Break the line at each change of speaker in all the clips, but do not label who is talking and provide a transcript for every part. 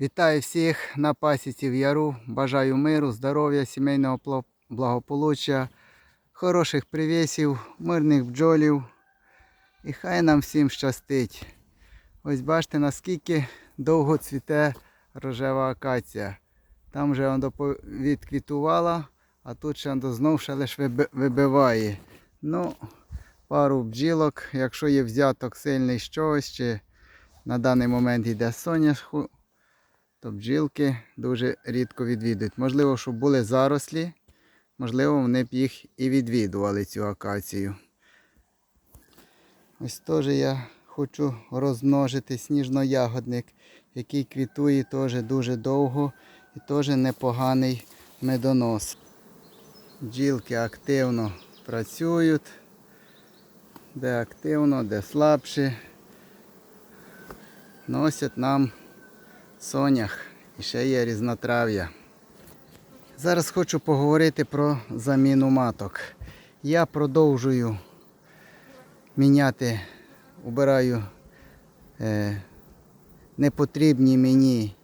Вітаю всіх на пасіці в яру. Бажаю миру, здоров'я, сімейного благополуччя, хороших привісів, мирних бджолів. І хай нам всім щастить. Ось бачите, наскільки довго цвіте рожева акація. Там вже воно по- відквітувала, а тут ще знов ще лише вибиває. Ну, пару бджілок, якщо є взяток сильний з чогось, чи на даний момент йде соняшку, то бджілки дуже рідко відвідують. Можливо, щоб були зарослі, можливо, вони б їх і відвідували цю акацію. Ось теж я хочу розмножити сніжно-ягодник, який квітує теж дуже довго і теж непоганий медонос. Бджілки активно працюють, де активно, де слабше. Носять нам сонях і ще є різнотрав'я. Зараз хочу поговорити про заміну маток. Я продовжую міняти, убираю е, непотрібні мені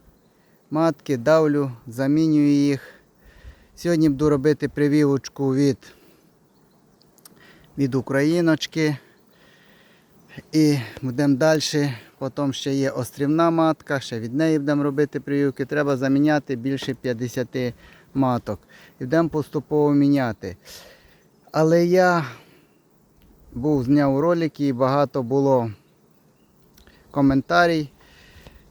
матки, давлю, замінюю їх. Сьогодні буду робити прививочку від, від україночки. І будемо далі. Потім ще є острівна матка, ще від неї будемо робити прививки. Треба заміняти більше 50 маток. І будемо поступово міняти. Але я був зняв ролики і багато було коментарів,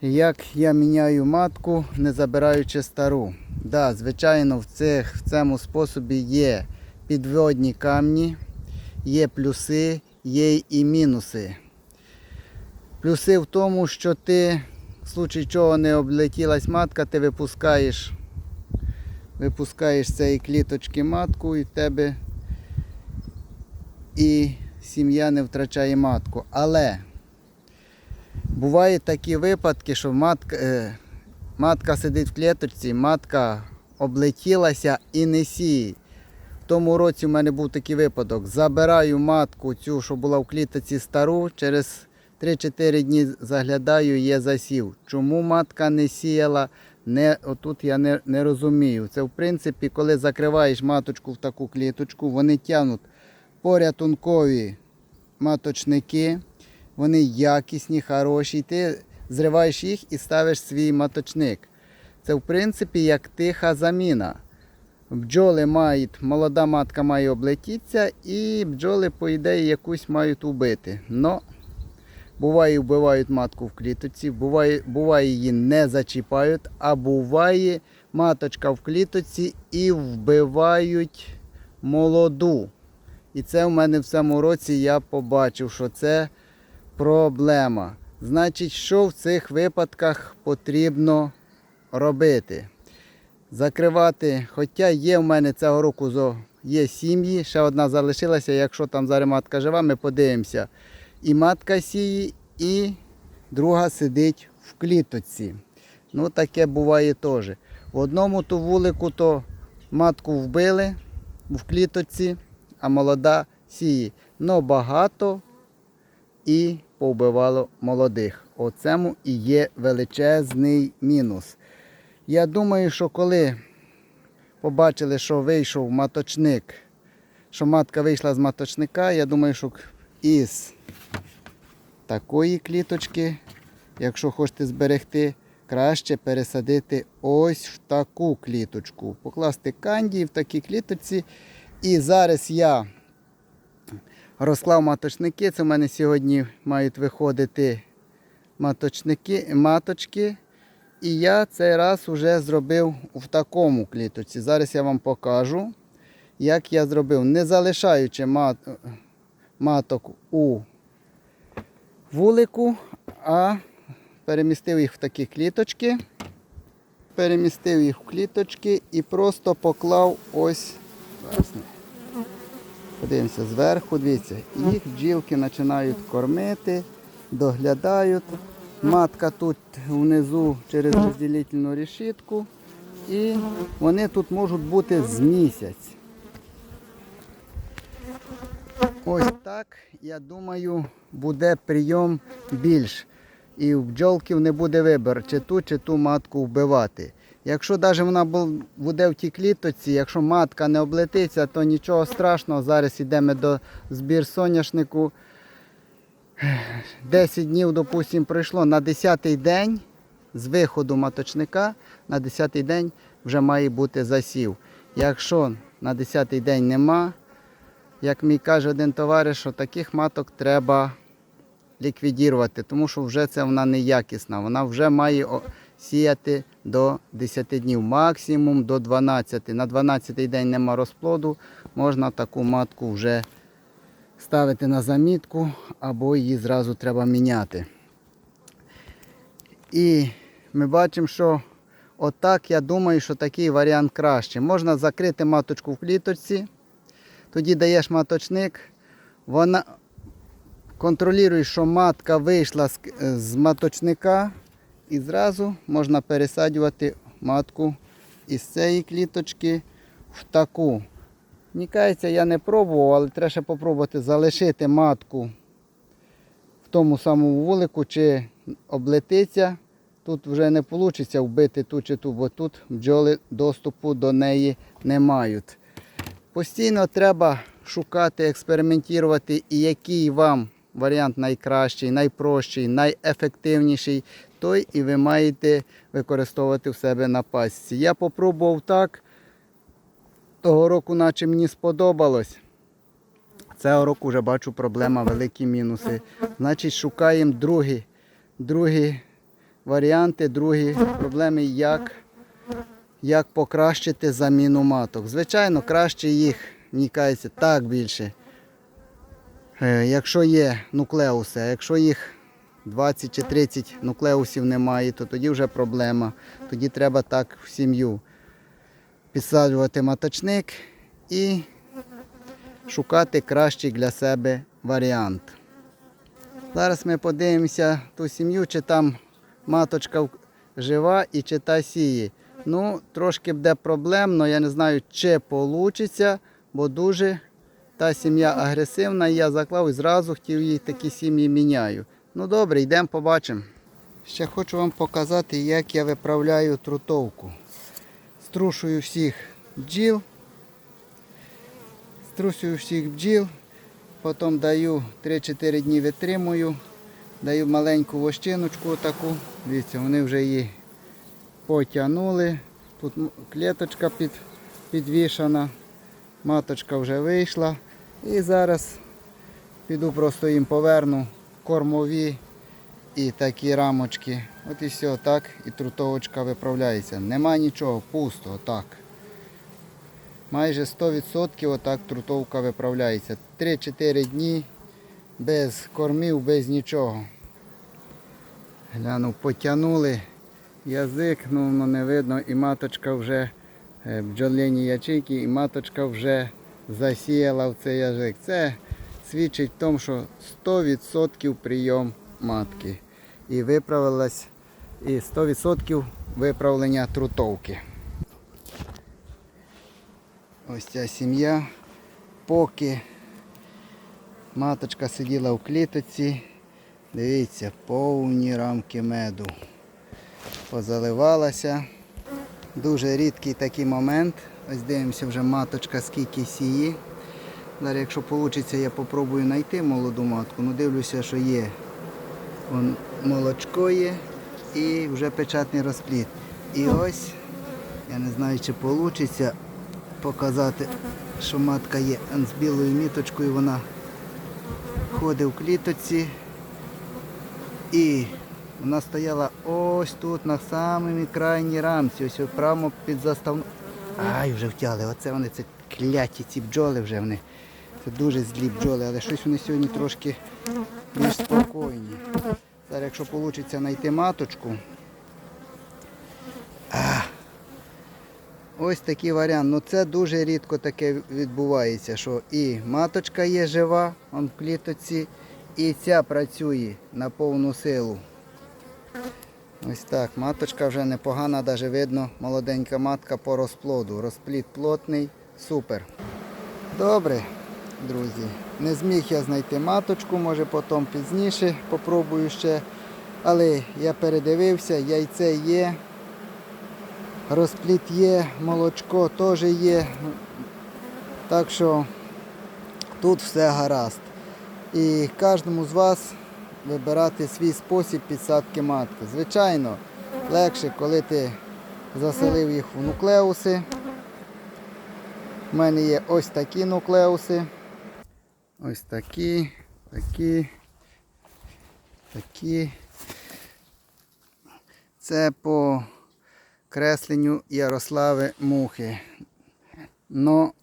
як я міняю матку, не забираючи стару. Да, звичайно, в, цих, в цьому способі є підводні камні, є плюси, є і мінуси. Плюси в тому, що ти, в случаї чого не облетілась матка, ти випускаєш, випускаєш з цієї кліточки матку і в тебе і сім'я не втрачає матку. Але бувають такі випадки, що матка, е, матка сидить в кліточці, матка облетілася і не сіє. В тому році в мене був такий випадок. Забираю матку, цю, що була в клітоці стару, через 3-4 дні заглядаю, є засів. Чому матка не сіяла? Не, отут я не, не розумію. Це в принципі, коли закриваєш маточку в таку кліточку, вони тягнуть порятункові маточники, вони якісні, хороші. Ти зриваєш їх і ставиш свій маточник. Це в принципі як тиха заміна. Бджоли мають, молода матка має облетітися і бджоли, по ідеї, якусь мають убити. Но буває, вбивають матку в клітоці, буває, буває її не зачіпають, а буває маточка в клітоці і вбивають молоду. І це в мене в цьому році я побачив, що це проблема. Значить, що в цих випадках потрібно робити? закривати. Хоча є в мене цього року є сім'ї, ще одна залишилася. Якщо там зараз матка жива, ми подивимося. І матка сіє, і друга сидить в клітоці. Ну, таке буває теж. В одному ту вулику то матку вбили в клітоці, а молода сіє. Но багато і повбивало молодих. Оцему і є величезний мінус. Я думаю, що коли побачили, що вийшов маточник, що матка вийшла з маточника, я думаю, що із такої кліточки, якщо хочете зберегти, краще пересадити ось в таку кліточку. Покласти кандії в такій кліточці. І зараз я розклав маточники. Це в мене сьогодні мають виходити маточники, маточки. І я цей раз вже зробив в такому кліточці. Зараз я вам покажу, як я зробив, не залишаючи мат, маток у вулику, а перемістив їх в такі кліточки. Перемістив їх в кліточки і просто поклав ось. Подивимося зверху, дивіться, їх бджілки починають кормити, доглядають. Матка тут внизу через розділительну решітку. І вони тут можуть бути з місяць. Ось так, я думаю, буде прийом більш. і в бджолків не буде вибору, чи ту, чи ту матку вбивати. Якщо навіть вона буде в тій клітоці, якщо матка не облетиться, то нічого страшного. Зараз йдемо до збір соняшнику. 10 днів, допустимо, пройшло. На 10-й день з виходу маточника, на 10-й день вже має бути засів. Якщо на 10-й день нема, як мій каже один товариш, що таких маток треба ліквідувати, тому що вже це вона неякісна. Вона вже має сіяти до 10 днів, максимум до 12. На 12 день нема розплоду, можна таку матку вже ставити на замітку або її зразу треба міняти. І ми бачимо, що отак я думаю, що такий варіант краще. Можна закрити маточку в кліточці, тоді даєш маточник, вона контролюєш, що матка вийшла з, е, з маточника, і зразу можна пересаджувати матку із цієї кліточки в таку. Мені кажеться, я не пробував, але треба ще попробувати залишити матку в тому самому вулику, чи облетиться. Тут вже не вийде вбити ту чи ту, бо тут бджоли доступу до неї не мають. Постійно треба шукати, експериментувати, і який вам варіант найкращий, найпрощий, найефективніший, той і ви маєте використовувати в себе на пасіці. Я попробував так. Того року, наче мені сподобалось. Цього року вже бачу проблема, великі мінуси. Значить, шукаємо другі, другі варіанти, другі проблеми, як, як покращити заміну маток. Звичайно, краще їх, мені кажеться, так більше. Е, Якщо є нуклеуси, а якщо їх 20 чи 30 нуклеусів немає, то тоді вже проблема. Тоді треба так в сім'ю підсаджувати маточник і шукати кращий для себе варіант. Зараз ми подивимося ту сім'ю, чи там маточка жива і чи та сіє. Ну, трошки буде проблемно, я не знаю, чи вийде, бо дуже та сім'я агресивна, я заклав і зразу хотів їй такі сім'ї міняю. Ну добре, йдемо побачимо. Ще хочу вам показати, як я виправляю трутовку. Струшую всіх бджіл. Струсую всіх бджіл, потім даю 3-4 дні витримую, даю маленьку вощиночку таку. Дивіться, вони вже її потягнули. Тут клеточка під, підвішана, маточка вже вийшла. І зараз піду просто їм поверну кормові і такі рамочки. От і все, так, і трутовочка виправляється. Нема нічого, пусто, отак. Майже 100% отак трутовка виправляється. 3-4 дні без кормів, без нічого. Глянув, потягнули язик, ну воно не видно, і маточка вже е, бджолині ячейки, і маточка вже засіяла в цей язик. Це свідчить в тому, що 100% прийом матки. І виправилась, і 100% виправлення трутовки. Ось ця сім'я, поки маточка сиділа в клітоці, дивіться, повні рамки меду. Позаливалася. Дуже рідкий такий момент. Ось дивимося вже маточка скільки сіє. Зараз, якщо вийде, я спробую знайти молоду матку. Ну дивлюся, що є. Вон молочко є і вже печатний розплід. І ось, я не знаю, чи вийде показати, що матка є з білою міточкою, вона ходить в клітоці. І вона стояла ось тут, на самій крайній рамці, ось прямо під заставну. Ай, вже втяли. Оце вони, це кляті ці бджоли вже вони. Це дуже злі бджоли, але щось вони сьогодні трошки більш спокійні. Зараз, якщо вийде знайти маточку. А, ось такий варіант. Ну це дуже рідко таке відбувається, що і маточка є жива, он в клітоці, і ця працює на повну силу. Ось так, маточка вже непогана, навіть видно, молоденька матка по розплоду. Розплід плотний, супер. Добре, друзі. Не зміг я знайти маточку, може потім пізніше попробую ще Але я передивився, яйце є, розпліт є, молочко теж є. Так що тут все гаразд. І кожному з вас вибирати свій спосіб підсадки матки. Звичайно, легше, коли ти заселив їх в нуклеуси. У мене є ось такі нуклеуси. Ось такі, такі, такі. Це по кресленню Ярослави Мухи. Но,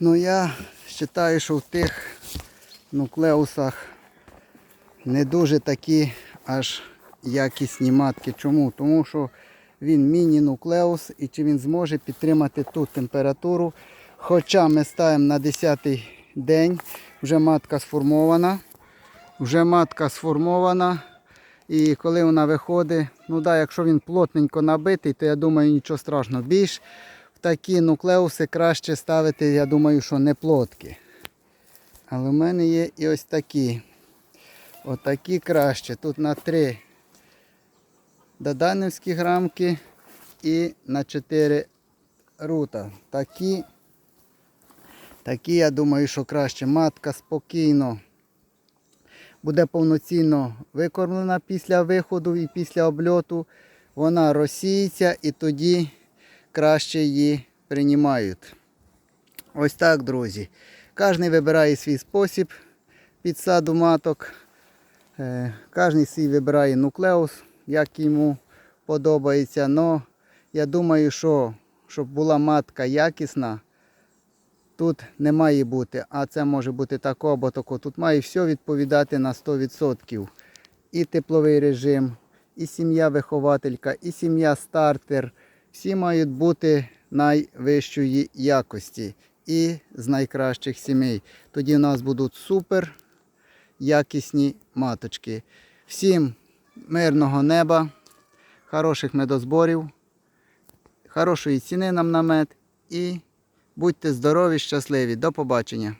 ну я вважаю, що в тих нуклеусах не дуже такі аж якісні матки. Чому? Тому що він міні-нуклеус і чи він зможе підтримати ту температуру. Хоча ми ставимо на 10-й день, вже матка сформована. Вже матка сформована. І коли вона виходить, ну да, якщо він плотненько набитий, то я думаю нічого страшного. Більш в такі нуклеуси краще ставити, я думаю, що не плотки. Але в мене є і ось такі. Отакі краще. Тут на 3 доданівські грамки і на 4 рута. Такі, такі, я думаю, що краще. Матка спокійно буде повноцінно викормлена після виходу і після обльоту. Вона розсіється і тоді краще її приймають. Ось так, друзі. Кожен вибирає свій спосіб підсаду маток. Е, Кожен свій вибирає нуклеус, як йому подобається. Но я думаю, що щоб була матка якісна, тут не має бути, а це може бути тако або тако. Тут має все відповідати на 100%. І тепловий режим, і сім'я вихователька, і сім'я стартер. Всі мають бути найвищої якості і з найкращих сімей. Тоді в нас будуть супер якісні маточки. Всім мирного неба, хороших медозборів, хорошої ціни нам на мед і будьте здорові, щасливі. До побачення.